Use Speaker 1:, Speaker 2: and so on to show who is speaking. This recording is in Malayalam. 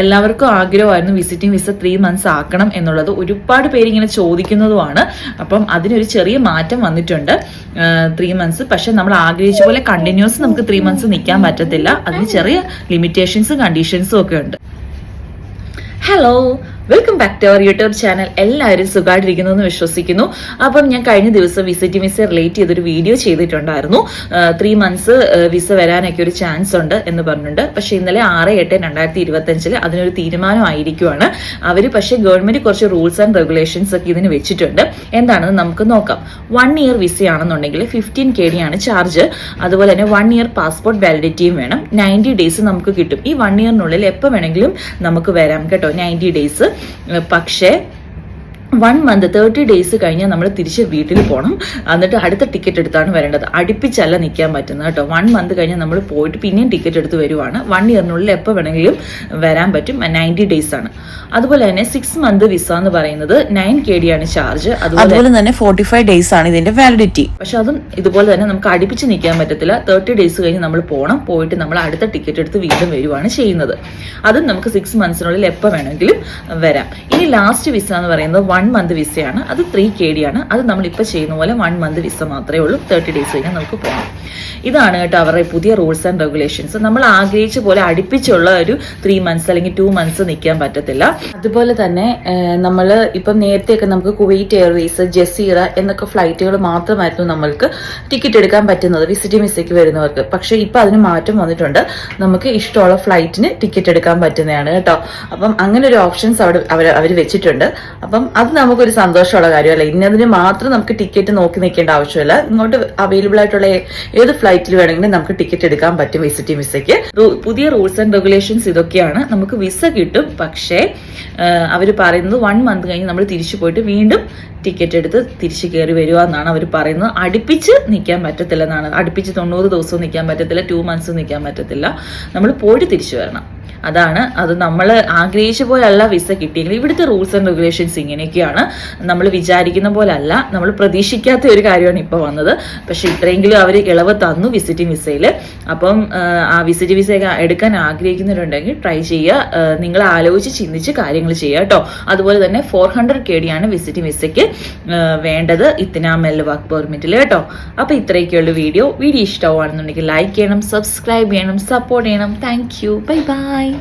Speaker 1: എല്ലാവർക്കും ആഗ്രഹമായിരുന്നു വിസിറ്റിംഗ് വിസ ത്രീ മന്ത്സ് ആക്കണം എന്നുള്ളത്. ഒരുപാട് പേര് ഇങ്ങനെ ചോദിക്കുന്നതുമാണ്. അപ്പം അതിനൊരു ചെറിയ മാറ്റം വന്നിട്ടുണ്ട്. ത്രീ മന്ത്സ് പക്ഷെ നമ്മൾ ആഗ്രഹിച്ച പോലെ കണ്ടിന്യൂസ് നമുക്ക് ത്രീ മന്ത്സ് നിൽക്കാൻ പറ്റത്തില്ല. അതിന് ചെറിയ ലിമിറ്റേഷൻസും കണ്ടീഷൻസും ഒക്കെ ഉണ്ട്. Hello welcome back to our YouTube channel എല്ലാവരും സുഖമായിട്ടിരിക്കുന്നു എന്ന് വിശ്വസിക്കുന്നു. അപ്പം ഞാൻ കഴിഞ്ഞ ദിവസം വിസിറ്റ് വിസ റിലേറ്റ് ചെയ്തൊരു വീഡിയോ ചെയ്തിട്ടുണ്ടായിരുന്നു. ത്രീ മന്ത്സ് വിസ വരാനൊക്കെ ഒരു ചാൻസ് ഉണ്ട് എന്ന് പറഞ്ഞിട്ടുണ്ട്. പക്ഷേ ഇന്നലെ ആറ് എട്ട് രണ്ടായിരത്തി ഇരുപത്തഞ്ചിൽ അതിനൊരു തീരുമാനമായിരിക്കുവാണ്. അവർ പക്ഷേ ഗവൺമെന്റ് കുറച്ച് റൂൾസ് ആൻഡ് റെഗുലേഷൻസ് ഒക്കെ ഇതിന് വെച്ചിട്ടുണ്ട്. എന്താണെന്ന് നമുക്ക് നോക്കാം. വൺ ഇയർ വിസയാണെന്നുണ്ടെങ്കിൽ ഫിഫ്റ്റീൻ കെ ഡി ആണ് ചാർജ് അതുപോലെ തന്നെ വൺ ഇയർ പാസ്പോർട്ട് വാലിഡിറ്റിയും വേണം. നയന്റി ഡേയ്സ് നമുക്ക് കിട്ടും. ഈ വൺ ഇയറിനുള്ളിൽ എപ്പോൾ വേണമെങ്കിലും നമുക്ക് വരാം കേട്ടോ. നയന്റി ഡേയ്സ് പക്ഷേ വൺ മന്ത് തേർട്ടി ഡേയ്സ് കഴിഞ്ഞാൽ നമ്മൾ തിരിച്ച് വീട്ടിൽ പോകണം എന്നിട്ട് അടുത്ത ടിക്കറ്റ് എടുത്താണ് വരേണ്ടത്. അടുപ്പിച്ചല്ല നിൽക്കാൻ പറ്റുന്നത് കേട്ടോ. വൺ മന്ത് കഴിഞ്ഞാൽ നമ്മൾ പോയിട്ട് പിന്നെയും ടിക്കറ്റ് എടുത്ത് വരുവാണ്. വൺ ഇയറിനുള്ളിൽ എപ്പോൾ വേണമെങ്കിലും വരാൻ പറ്റും. നയന്റി ഡേയ്സ് ആണ്. അതുപോലെ തന്നെ സിക്സ് മന്ത് വിസ എന്ന് പറയുന്നത് നയൻ കെ ഡി ആണ് ചാർജ് അതുപോലെ
Speaker 2: തന്നെ ഫോർട്ടി ഫൈവ് ഡേയ്സ് ആണ് ഇതിന്റെ വാലിഡിറ്റി
Speaker 1: പക്ഷെ അതും ഇതുപോലെ തന്നെ നമുക്ക് അടുപ്പിച്ച് നിൽക്കാൻ പറ്റത്തില്ല. തേർട്ടി ഡേയ്സ് കഴിഞ്ഞ് നമ്മൾ പോകണം പോയിട്ട് നമ്മൾ അടുത്ത ടിക്കറ്റ് എടുത്ത് വീണ്ടും വരുവാണ് ചെയ്യുന്നത്. അതും നമുക്ക് സിക്സ് മന്ത്സിനുള്ളിൽ എപ്പോൾ വേണമെങ്കിലും വരാം. ഇനി ലാസ്റ്റ് വിസ എന്ന് പറയുന്നത് വൺ മന്ത് വിസയാണ് അത് ത്രീ കെ ഡി ആണ്. അത് നമ്മൾ ഇപ്പൊ ചെയ്യുന്ന പോലെ വൺ മന്ത് വിസ മാത്രമേ ഉള്ളൂ. തേർട്ടി ഡേയ്സ് കഴിഞ്ഞാൽ നമുക്ക് പോകാം. ഇതാണ് കേട്ടോ അവരുടെ പുതിയ റൂൾസ് ആൻഡ് റെഗുലേഷൻസ് നമ്മൾ ആഗ്രഹിച്ച പോലെ അടുപ്പിച്ചുള്ള ഒരു ത്രീ മന്ത്സ് അല്ലെങ്കിൽ ടു മന്ത്സ് നിൽക്കാൻ പറ്റത്തില്ല. അതുപോലെ തന്നെ നമ്മൾ ഇപ്പം നേരത്തെയൊക്കെ നമുക്ക് കുവൈറ്റ് എയർവേസ് ജസീറ എന്നൊക്കെ ഫ്ലൈറ്റുകൾ മാത്രമായിരുന്നു നമ്മൾക്ക് ടിക്കറ്റ് എടുക്കാൻ പറ്റുന്നത് വിസിറ്റിംഗ് വിസയ്ക്ക് വരുന്നവർക്ക്. പക്ഷേ ഇപ്പം അതിന് മാറ്റം വന്നിട്ടുണ്ട്. നമുക്ക് ഇഷ്ടമുള്ള ഫ്ലൈറ്റിന് ടിക്കറ്റ് എടുക്കാൻ പറ്റുന്നതാണ് കേട്ടോ. അപ്പം അങ്ങനെ ഒരു ഓപ്ഷൻസ് അവിടെ അവർ അവർ വെച്ചിട്ടുണ്ട്. അപ്പം അത് നമുക്കൊരു സന്തോഷമുള്ള കാര്യമല്ല. ഇന്നതിന് മാത്രം നമുക്ക് ടിക്കറ്റ് നോക്കി നിൽക്കേണ്ട ആവശ്യമില്ല. ഇങ്ങോട്ട് അവൈലബിൾ ആയിട്ടുള്ള ഏത് ഫ്ലൈറ്റിൽ വേണമെങ്കിലും നമുക്ക് ടിക്കറ്റ് എടുക്കാൻ പറ്റും വിസിറ്റിംഗ് വിസയ്ക്ക്. പുതിയ റൂൾസ് ആൻഡ് റെഗുലേഷൻസ് ഇതൊക്കെയാണ്. നമുക്ക് വിസ കിട്ടും. പക്ഷേ അവർ പറയുന്നത് വൺ മന്ത് കഴിഞ്ഞ് നമ്മൾ തിരിച്ചു പോയിട്ട് വീണ്ടും ടിക്കറ്റ് എടുത്ത് തിരിച്ചു കയറി വരിക എന്നാണ് അവർ പറയുന്നത്. അടുപ്പിച്ച് നിൽക്കാൻ പറ്റത്തില്ല എന്നാണ്. അടുപ്പിച്ച് തൊണ്ണൂറ് ദിവസവും നിൽക്കാൻ പറ്റത്തില്ല. ടു മന്ത്സ് നിൽക്കാൻ പറ്റത്തില്ല. നമ്മൾ പോയിട്ട് തിരിച്ചു വരണം. അതാണ്. അത് നമ്മൾ ആഗ്രഹിച്ച പോലല്ല വിസ കിട്ടിയെങ്കിൽ ഇവിടുത്തെ റൂൾസ് ആൻഡ് റെഗുലേഷൻസ് ഇങ്ങനെയൊക്കെയാണ്. നമ്മൾ വിചാരിക്കുന്ന പോലല്ല. നമ്മൾ പ്രതീക്ഷിക്കാത്ത ഒരു കാര്യമാണ് ഇപ്പോൾ വന്നത്. പക്ഷെ ഇത്രയെങ്കിലും അവർ ഇളവ് തന്നു വിസിറ്റിംഗ് വിസയിൽ അപ്പം ആ, വിസിറ്റ് വിസ എടുക്കാൻ ആഗ്രഹിക്കുന്നവരുണ്ടെങ്കിൽ ട്രൈ ചെയ്യുക. നിങ്ങൾ ആലോചിച്ച് ചിന്തിച്ച് കാര്യങ്ങൾ ചെയ്യുക കേട്ടോ. അതുപോലെ തന്നെ ഫോർ ഹൺഡ്രഡ് കെ ഡിയാണ് വിസിറ്റിംഗ് വിസയ്ക്ക് വേണ്ടത് ഇത്തനാമൽ വർക്ക് പെർമിറ്റിൽ കേട്ടോ. അപ്പോൾ ഇത്രയൊക്കെയുള്ള വീഡിയോ. വീഡിയോ ഇഷ്ടമാണെന്നുണ്ടെങ്കിൽ ലൈക്ക് ചെയ്യണം സബ്സ്ക്രൈബ് ചെയ്യണം സപ്പോർട്ട് ചെയ്യണം. Thank you. Bye bye.